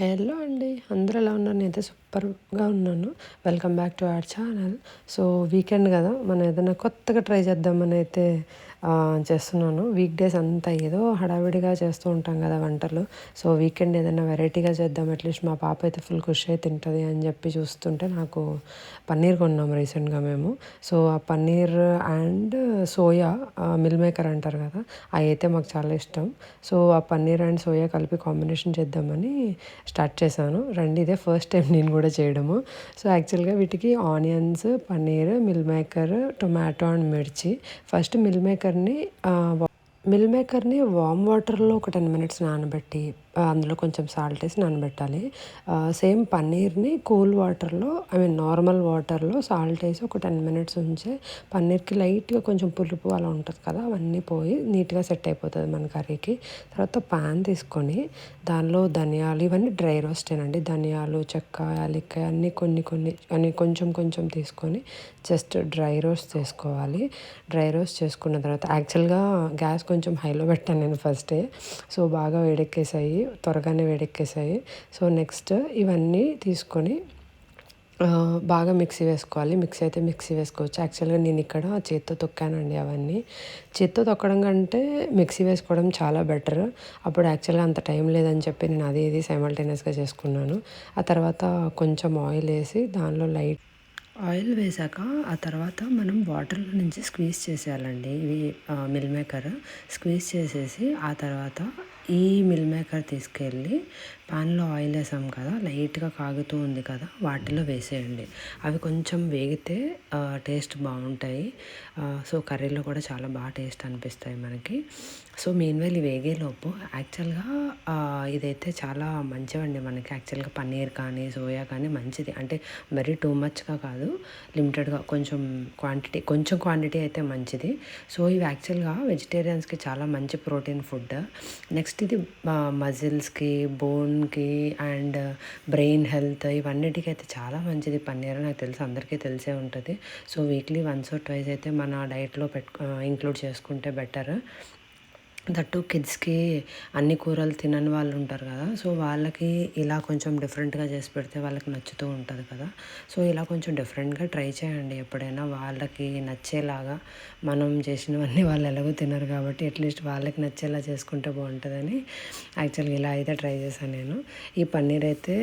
Hello అండి. అందరూ ఎలా ఉన్నారు? నేనైతే సూపర్గా ఉన్నాను. Welcome back to our channel. So weekend కదా మనం ఏదైనా కొత్తగా ట్రై చేద్దామని అయితే చేస్తున్నాను. వీక్ డేస్ అంతా ఏదో హడావిడిగా చేస్తూ ఉంటాం కదా వంటలు. సో వీకెండ్ ఏదైనా వెరైటీగా చేద్దాం. అట్లీస్ట్ మా పాప అయితే ఫుల్ ఖుషి అయితే తింటుంది అని చెప్పి చూస్తుంటే నాకు పన్నీర్ కొన్నాం రీసెంట్గా మేము. సో ఆ paneer and soya meal maker అంటారు కదా అవి అయితే మాకు చాలా ఇష్టం. సో ఆ పన్నీర్ అండ్ సోయా కలిపి కాంబినేషన్ చేద్దామని స్టార్ట్ చేశాను. రండి ఇదే ఫస్ట్ టైం నేను కూడా చేయడము. సో యాక్చువల్గా వీటికి onions paneer meal maker tomato and మిర్చి. ఫస్ట్ మిల్ మేకర్ మేకర్ని మిల్ మేకర్ని వామ్ వాటర్లో ఒక టెన్ మినిట్స్ నానబెట్టి అందులో కొంచెం సాల్ట్ వేసి నానబెట్టాలి. సేమ్ పన్నీర్ని కూల్ వాటర్లో ఐ మీన్ నార్మల్ వాటర్లో సాల్ట్ వేసి ఒక టెన్ మినిట్స్ ఉంచే పన్నీర్కి లైట్గా కొంచెం పులుపు అలా ఉంటుంది కదా అవన్నీ పోయి నీట్గా సెట్ అయిపోతుంది మన కర్రీకి. తర్వాత పాన్ తీసుకొని దానిలో ధనియాలు ఇవన్నీ డ్రై రోస్టేనండి ధనియాలు చెక్క యాలిక్కాయ అన్నీ కొన్ని కొన్ని అన్ని కొంచెం కొంచెం తీసుకొని జస్ట్ డ్రై రోస్ట్ చేసుకోవాలి. డ్రై రోస్ట్ చేసుకున్న తర్వాత యాక్చువల్గా గ్యాస్ కొంచెం హైలో పెట్టాను నేను ఫస్టే సో బాగా వేడెక్కేసాయి. త్వరగానే వేడెక్కేసాయి. సో నెక్స్ట్ ఇవన్నీ తీసుకొని బాగా మిక్సీ వేసుకోవాలి. మిక్సీ అయితే మిక్సీ వేసుకోవచ్చు. యాక్చువల్గా నేను ఇక్కడ చేత్తో తొక్కానండి అవన్నీ. చేత్తో తొక్కడం కంటే మిక్సీ వేసుకోవడం చాలా బెటర్. అప్పుడు యాక్చువల్గా అంత టైం లేదని చెప్పి నేను అది ఇది సైమల్టేనియస్గా చేసుకున్నాను. ఆ తర్వాత కొంచెం ఆయిల్ వేసి దానిలో లైట్ ఆయిల్ వేసాక ఆ తర్వాత మనం వాటర్లో నుంచి స్క్వీజ్ చేసేయాలండి. ఇవి మిల్ మేకర్ స్క్వీజ్ చేసేసి ఆ తర్వాత ఈ మిల్ మేకర్ తీసుకెళ్ళి పాన్లో ఆయిల్ వేసాం కదా లైట్గా కాగుతూ ఉంది కదా వాటిలో వేసేయండి. అవి కొంచెం వేగితే టేస్ట్ బాగుంటాయి. సో కర్రీలో కూడా చాలా బాగా టేస్ట్ అనిపిస్తాయి మనకి. సో మెయిన్ వేలు వేగేలోపు యాక్చువల్గా ఇదైతే చాలా మంచివండి మనకి. యాక్చువల్గా పన్నీర్ కానీ సోయా కానీ మంచిది. అంటే మరీ టూ మచ్గా కాదు లిమిటెడ్గా కొంచెం క్వాంటిటీ కొంచెం క్వాంటిటీ అయితే మంచిది. సో ఇవి యాక్చువల్గా వెజిటేరియన్స్కి చాలా మంచి ప్రోటీన్ ఫుడ్. నెక్స్ట్ ఇది మజిల్స్కి బోన్ స్కిన్కి అండ్ బ్రెయిన్ హెల్త్ ఇవన్నిటికీ అయితే చాలా మంచిది. పన్నీర్ నాకు తెలిసి అందరికీ తెలిసే ఉంటుంది. So weekly once or twice అయితే మన డైట్లో పెట్టు ఇంక్లూడ్ చేసుకుంటే బెటర్. దట్టు కిడ్స్కి అన్ని కూరలు తినని వాళ్ళు ఉంటారు కదా సో వాళ్ళకి ఇలా కొంచెం డిఫరెంట్గా చేసి పెడితే వాళ్ళకి నచ్చుతూ ఉంటుంది కదా. సో ఇలా కొంచెం డిఫరెంట్గా ట్రై చేయండి ఎప్పుడైనా వాళ్ళకి నచ్చేలాగా మనం చేసినవన్నీ వాళ్ళు ఎలాగో తినరు కాబట్టి అట్లీస్ట్ వాళ్ళకి నచ్చేలా చేసుకుంటే బాగుంటుందని యాక్చువల్గా ఇలా అయితే ట్రై చేశాను నేను. ఈ పన్నీర్ అయితే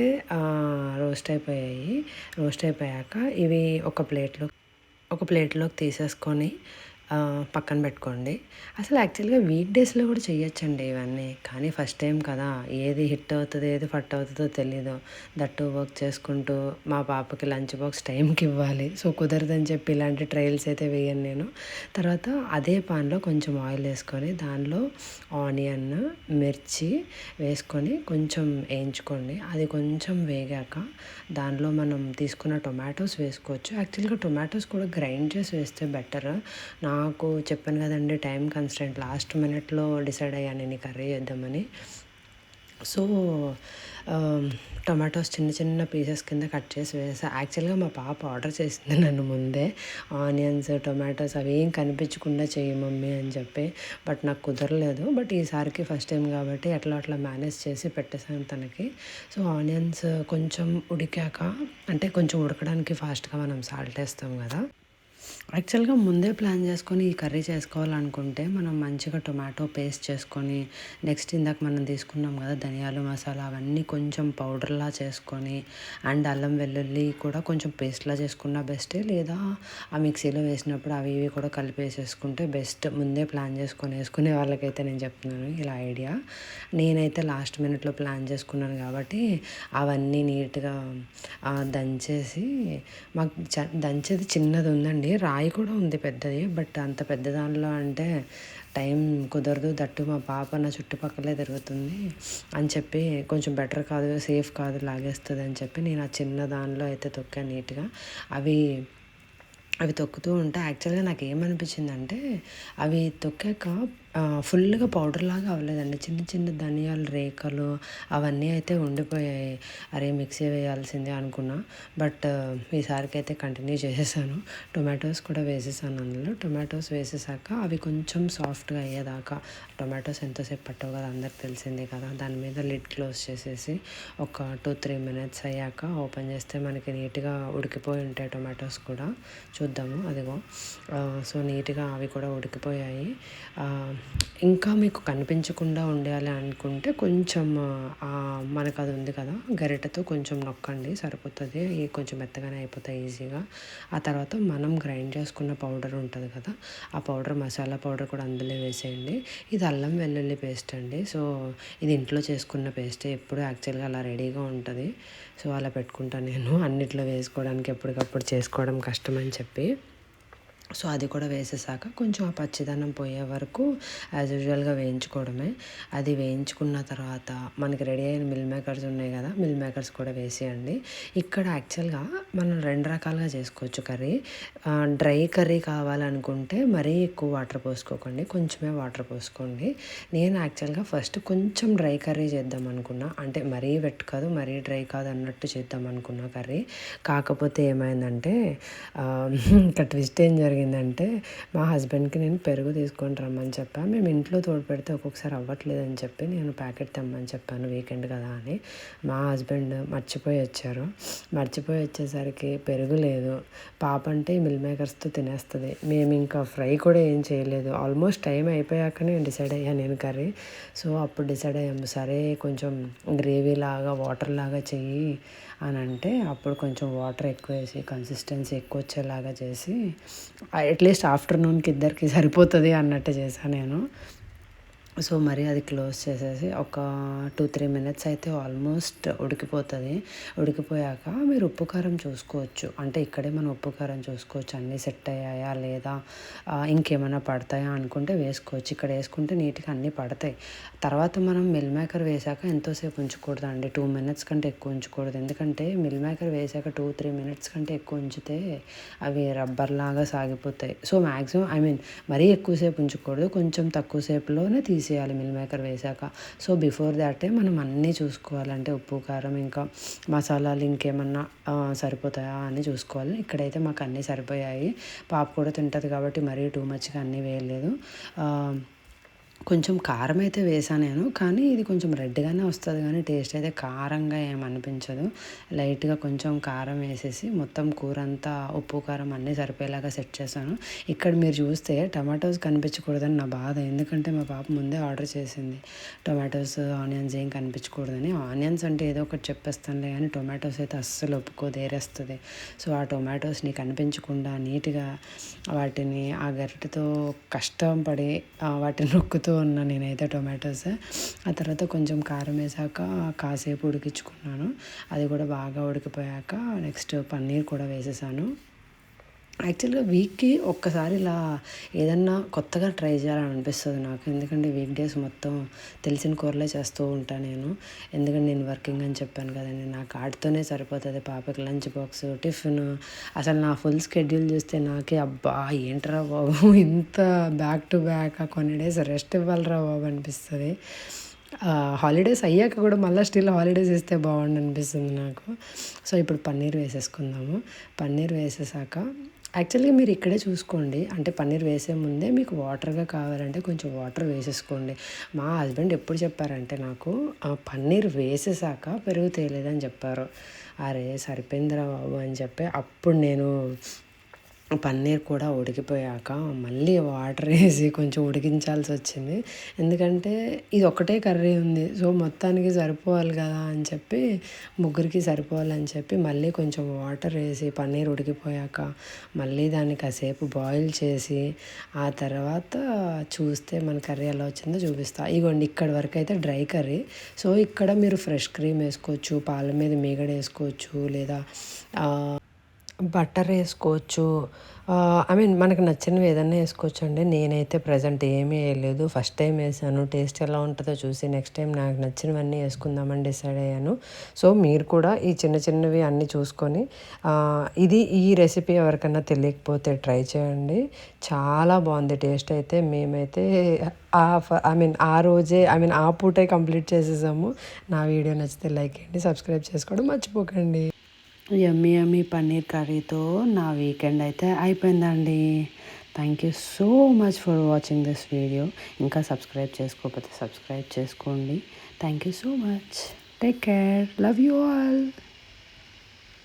రోస్ట్ అయిపోయాయి. రోస్ట్ అయిపోయాక ఇవి ఒక ప్లేట్లో ఒక ప్లేట్లోకి తీసేసుకొని పక్కన పెట్టుకోండి. అసలు యాక్చువల్గా వీక్ డేస్లో కూడా చేయొచ్చండి ఇవన్నీ. కానీ ఫస్ట్ టైం కదా ఏది హిట్ అవుతుందో ఏది ఫట్ అవుతుందో తెలీదు. దట్టు వర్క్ చేసుకుంటూ మా పాపకి లంచ్ బాక్స్ టైంకి ఇవ్వాలి. సో కుదరదని చెప్పి ఇలాంటి ట్రయల్స్ అయితే వేయను నేను. తర్వాత అదే పాన్లో కొంచెం ఆయిల్ వేసుకొని దానిలో ఆనియన్ మిర్చి వేసుకొని కొంచెం వేయించుకోండి. అది కొంచెం వేగాక దానిలో మనం తీసుకున్న టొమాటోస్ వేసుకోవచ్చు. యాక్చువల్గా టొమాటోస్ కూడా గ్రైండ్ చేసి వేస్తే బెటర్. నా నాకు చెప్పాను కదండి టైం కన్స్టెంట్ లాస్ట్ మినిట్లో డిసైడ్ అయ్యాను నేను కర్రీ చేద్దామని. సో టొమాటోస్ um, చిన్న చిన్న పీసెస్ కింద కట్ చేసి వేసా. యాక్చువల్గా మా పాప ఆర్డర్ చేసింది నన్ను ముందే. ఆనియన్స్ టొమాటోస్ అవి ఏం కనిపించకుండా చేయి మమ్మీ అని చెప్పి. బట్ నాకు కుదరలేదు. బట్ ఈసారికి ఫస్ట్ టైం కాబట్టి అట్లా అట్లా మేనేజ్ చేసి పెట్టేశాను తనకి. సో ఆనియన్స్ కొంచెం ఉడికాక అంటే కొంచెం ఉడకడానికి ఫాస్ట్గా మనం సాల్ట్ వేస్తాం కదా. యాక్చువల్గా ముందే ప్లాన్ చేసుకొని ఈ కర్రీ చేసుకోవాలనుకుంటే మనం మంచిగా టొమాటో పేస్ట్ చేసుకొని నెక్స్ట్ ఇందాక మనం తీసుకున్నాం కదా ధనియాలు మసాలా అవన్నీ కొంచెం పౌడర్లా చేసుకొని అండ్ అల్లం వెల్లుల్లి కూడా కొంచెం పేస్ట్లా చేసుకున్న బెస్టే. లేదా ఆ మిక్సీలో వేసినప్పుడు అవి ఇవి కూడా కలిపేసేసుకుంటే బెస్ట్. ముందే ప్లాన్ చేసుకొని వేసుకునే వాళ్ళకైతే నేను చెప్తున్నాను ఇలా ఐడియా. నేనైతే లాస్ట్ మినిట్లో ప్లాన్ చేసుకున్నాను కాబట్టి అవన్నీ నీట్గా దంచేసి మాకు దంచేది చిన్నది ఉందండి. రాయి కూడా ఉంది పెద్దది బట్ అంత పెద్ద దానిలో అంటే టైం కుదరదు. దట్టు మా పాప నా చుట్టుపక్కలే తిరుగుతుంది అని చెప్పి కొంచెం బెటర్ కాదు సేఫ్ కాదు లాగేస్తుంది అని చెప్పి నేను ఆ చిన్న దానిలో అయితే తొక్కాను నీట్గా. అవి అవి తొక్కుతూ ఉంటే యాక్చువల్గా నాకు ఏమనిపించిందంటే అవి తొక్కాక ఫుల్గా పౌడర్ లాగా అవ్వలేదండి. చిన్న చిన్న ధనియాల రేఖలు అవన్నీ అయితే ఉండిపోయాయి. అరే మిక్సీ వేయాల్సిందే అనుకున్నా. బట్ ఈసారికి అయితే కంటిన్యూ చేసేసాను. టొమాటోస్ కూడా వేసేసాను అందులో. టొమాటోస్ వేసేసాక అవి కొంచెం సాఫ్ట్గా అయ్యేదాకా టొమాటోస్ ఎంతసేపు పట్టవు కదా అందరికి తెలిసిందే కదా దాని మీద లిడ్ క్లోజ్ చేసేసి ఒక టూ త్రీ మినిట్స్ అయ్యాక ఓపెన్ చేస్తే మనకి నీట్గా ఉడికిపోయి ఉంటాయి టొమాటోస్ కూడా. చూద్దాము అదిగో. సో నీట్గా అవి కూడా ఉడికిపోయాయి. ఇంకా మీకు కనిపించకుండా ఉండాలి అనుకుంటే కొంచెం మనకు అది ఉంది కదా. గరిటెతో కొంచెం నొక్కండి సరిపోతుంది. కొంచెం మెత్తగానే అయిపోతాయి ఈజీగా. ఆ తర్వాత మనం గ్రైండ్ చేసుకున్న పౌడర్ ఉంటుంది కదా ఆ పౌడర్ మసాలా పౌడర్ కూడా అందులో వేసేయండి. ఇది అల్లం వెల్లుల్లి పేస్ట్ అండి. సో ఇది ఇంట్లో చేసుకున్న పేస్ట్. ఎప్పుడు యాక్చువల్గా అలా రెడీగా ఉంటుంది. సో అలా పెట్టుకుంటాను నేను. అన్నిట్లో వేసుకోవడానికి ఎప్పటికప్పుడు చేసుకోవడం కష్టం అని చెప్పి. సో అది కూడా వేసేసాక కొంచెం ఆ పచ్చిదనం పోయే వరకు యాజ్ యూజువల్గా వేయించుకోవడమే. అది వేయించుకున్న తర్వాత మనకి రెడీ అయిన మిల్ మేకర్స్ ఉన్నాయి కదా మిల్ మేకర్స్ కూడా వేసేయండి. ఇక్కడ యాక్చువల్గా మనం రెండు రకాలుగా చేసుకోవచ్చు కర్రీ. డ్రై కర్రీ కావాలనుకుంటే మరీ ఎక్కువ వాటర్ పోసుకోకండి కొంచెమే వాటర్ పోసుకోండి. నేను యాక్చువల్గా ఫస్ట్ కొంచెం డ్రై కర్రీ చేద్దాం అనుకున్నా అంటే మరీ వెట్ కాదు మరీ డ్రై కాదు అన్నట్టు చేద్దాం అనుకున్నా కర్రీ. కాకపోతే ఏమైందంటే ఇంకా ట్విస్ట్ ఏం జరిగిందంటే మా హస్బెండ్కి నేను పెరుగు తీసుకొని రమ్మని చెప్పాను మేము ఇంట్లో తోడు పెడితే ఒక్కొక్కసారి అవ్వట్లేదని చెప్పి నేను ప్యాకెట్ తెమ్మని చెప్పాను వీకెండ్ కదా అని. మా హస్బెండ్ మర్చిపోయి వచ్చారు. మర్చిపోయి వచ్చేసరికి పెరుగు లేదు. పాప అంటే మిల్ మేకర్స్తో తినేస్తుంది. మేము ఇంకా ఫ్రై కూడా ఏం చేయలేదు. ఆల్మోస్ట్ టైం అయిపోయాక నేను డిసైడ్ అయ్యాను నేను కర్రీ. సో అప్పుడు డిసైడ్ అయ్యాము సరే కొంచెం గ్రేవీ లాగా వాటర్ లాగా చెయ్యి అని అంటే అప్పుడు కొంచెం వాటర్ ఎక్కువ వేసి కన్సిస్టెన్సీ ఎక్కువ వచ్చేలాగా చేసి అట్లీస్ట్ ఆఫ్టర్నూన్కి ఇద్దరికి సరిపోతుంది అన్నట్టు చేశాను నేను. సో మరి అది క్లోజ్ చేసేసి ఒక టూ త్రీ మినిట్స్ అయితే ఆల్మోస్ట్ ఉడికిపోతుంది. ఉడికిపోయాక మీరు ఉప్పు కారం చూసుకోవచ్చు. అంటే ఇక్కడే మనం ఉప్పు కారం చూసుకోవచ్చు. అన్నీ సెట్ అయ్యాయా లేదా? ఇంకేమైనా పడతాయా అనుకుంటే వేసుకోవచ్చు. ఇక్కడ వేసుకుంటే నీట్గా అన్నీ పడతాయి. తర్వాత మనం మిల్ మేకర్ వేసాక ఎంతోసేపు ఉంచకూడదు అండి టూ మినిట్స్ కంటే ఎక్కువ ఉంచకూడదు. ఎందుకంటే మిల్ మేకర్ వేసాక టూ త్రీ మినిట్స్ కంటే ఎక్కువ ఉంచితే అవి రబ్బర్ లాగా సాగిపోతాయి. సో మ్యాక్సిమం ఐ మీన్ మరీ ఎక్కువసేపు ఉంచకూడదు. కొంచెం తక్కువ సేపులోనే తీసేయాలి మిల్ మేకర్ వేసాక సో బిఫోర్ దాటే మనం అన్నీ చూసుకోవాలంటే ఉప్పు కారం ఇంకా మసాలాలు ఇంకేమన్నా సరిపోతాయా అని చూసుకోవాలి. ఇక్కడైతే మాకు అన్నీ సరిపోయాయి. పాప కూడా తింటుంది కాబట్టి మరీ టూ మచ్గా అన్నీ వేయలేదు. కొంచెం కారం అయితే వేసాను నేను కానీ ఇది కొంచెం రెడ్గానే వస్తుంది కానీ టేస్ట్ అయితే కారంగా ఏం అనిపించదు. లైట్గా కొంచెం కారం వేసేసి మొత్తం కూర అంతా ఉప్పు కారం అన్నీ సరిపోయేలాగా సెట్ చేశాను. ఇక్కడ మీరు చూస్తే టమాటోస్ కనిపించకూడదని నా బాధ ఎందుకంటే మా పాప ముందే ఆర్డర్ చేసింది. టొమాటోస్ ఆనియన్స్ ఏం కనిపించకూడదని. ఆనియన్స్ అంటే ఏదో ఒకటి చెప్పేస్తానులే కానీ టొమాటోస్ అయితే అస్సలు ఒప్పుకోదేరేస్తుంది సో ఆ టొమాటోస్ని కనిపించకుండా నీట్గా వాటిని ఆ గరిటతో కష్టం పడి వాటిని నొక్కుతూ ఉన్నా నేనైతే టొమాటోస్. ఆ తర్వాత కొంచెం కారం వేసాక కాసేపు ఉడికించుకున్నాను. అది కూడా బాగా ఉడికిపోయాక నెక్స్ట్ పన్నీర్ కూడా వేసేసాను. యాక్చువల్గా వీక్కి ఒక్కసారి ఇలా ఏదన్నా కొత్తగా ట్రై చేయాలని అనిపిస్తుంది నాకు. ఎందుకంటే వీక్ డేస్ మొత్తం తెలిసిన కూరలే చేస్తూ ఉంటాను నేను. ఎందుకంటే నేను వర్కింగ్ అని చెప్పాను కదండి. నాకు ఆటితోనే సరిపోతుంది. పాపకి లంచ్ బాక్స్ టిఫిన్. అసలు నా ఫుల్ స్కెడ్యూల్ చూస్తే నాకే అబ్బా ఏంట్రా బాబు? ఇంత బ్యాక్ టు బ్యాక్ కొన్ని డేస్ రెస్ట్ ఇవ్వాలిరా బాబు అనిపిస్తుంది. హాలిడేస్ అయ్యాక కూడా మళ్ళీ స్టిల్ హాలిడేస్ ఇస్తే బాగుండు అనిపిస్తుంది నాకు. సో ఇప్పుడు పన్నీర్ వేసేసుకుందాము. పన్నీర్ వేసేసాక యాక్చువల్గా మీరు ఇక్కడే చూసుకోండి. అంటే పన్నీర్ వేసే ముందే మీకు వాటర్గా కావాలంటే కొంచెం వాటర్ వేసేసుకోండి. మా హస్బెండ్ ఎప్పుడు చెప్పారంటే నాకు ఆ పన్నీర్ వేసేసాక పెరుగు తేలేదని చెప్పారు. అరే సరిపోయిందిరా బాబు అని చెప్పి అప్పుడు నేను పన్నీర్ కూడా ఉడికిపోయాక మళ్ళీ వాటర్ వేసి కొంచెం ఉడికించాల్సి వచ్చింది. ఎందుకంటే ఇది ఒకటే కర్రీ ఉంది. సో మొత్తానికి సరిపోవాలి కదా అని చెప్పి ముగ్గురికి సరిపోవాలని చెప్పి మళ్ళీ కొంచెం వాటర్ వేసి పన్నీర్ ఉడికిపోయాక మళ్ళీ దాన్ని కాసేపు బాయిల్ చేసి ఆ తర్వాత చూస్తే మన కర్రీ ఎలా వచ్చిందో చూపిస్తా. ఇగోండి ఇక్కడ వరకు అయితే డ్రై కర్రీ. సో ఇక్కడ మీరు ఫ్రెష్ క్రీమ్ వేసుకోవచ్చు పాల మీద మీగడ వేసుకోవచ్చు లేదా బటర్ వేసుకోవచ్చు. ఐ మీన్ మనకు నచ్చినవి ఏదైనా వేసుకోవచ్చు అండి నేనైతే ప్రజెంట్ ఏమీ వేయలేదు. ఫస్ట్ టైం వేసాను. టేస్ట్ ఎలా ఉంటుందో చూసి నెక్స్ట్ టైం నాకు నచ్చినవన్నీ వేసుకుందామని డిసైడ్ అయ్యాను. సో మీరు కూడా ఈ చిన్న చిన్నవి అన్నీ చూసుకొని ఇది ఈ రెసిపీ ఎవరికైనా తెలియకపోతే ట్రై చేయండి. చాలా బాగుంది. టేస్ట్ అయితే మేమైతే ఆ ఐ మీన్ ఆ రోజే ఐ మీన్ ఆ పూటే కంప్లీట్ చేసేసాము. నా వీడియో నచ్చితే లైక్ చేయండి సబ్స్క్రైబ్ చేసుకోవడం మర్చిపోకండి. యమ్మీ యమ్మీ పన్నీర్ కర్రీతో నా వీకెండ్ అయితే అయిపోయిందండి. Thank you so much for watching this video ఇంకా సబ్స్క్రైబ్ చేసుకోకపోతే సబ్స్క్రైబ్ చేసుకోండి. Thank you so much take care love you all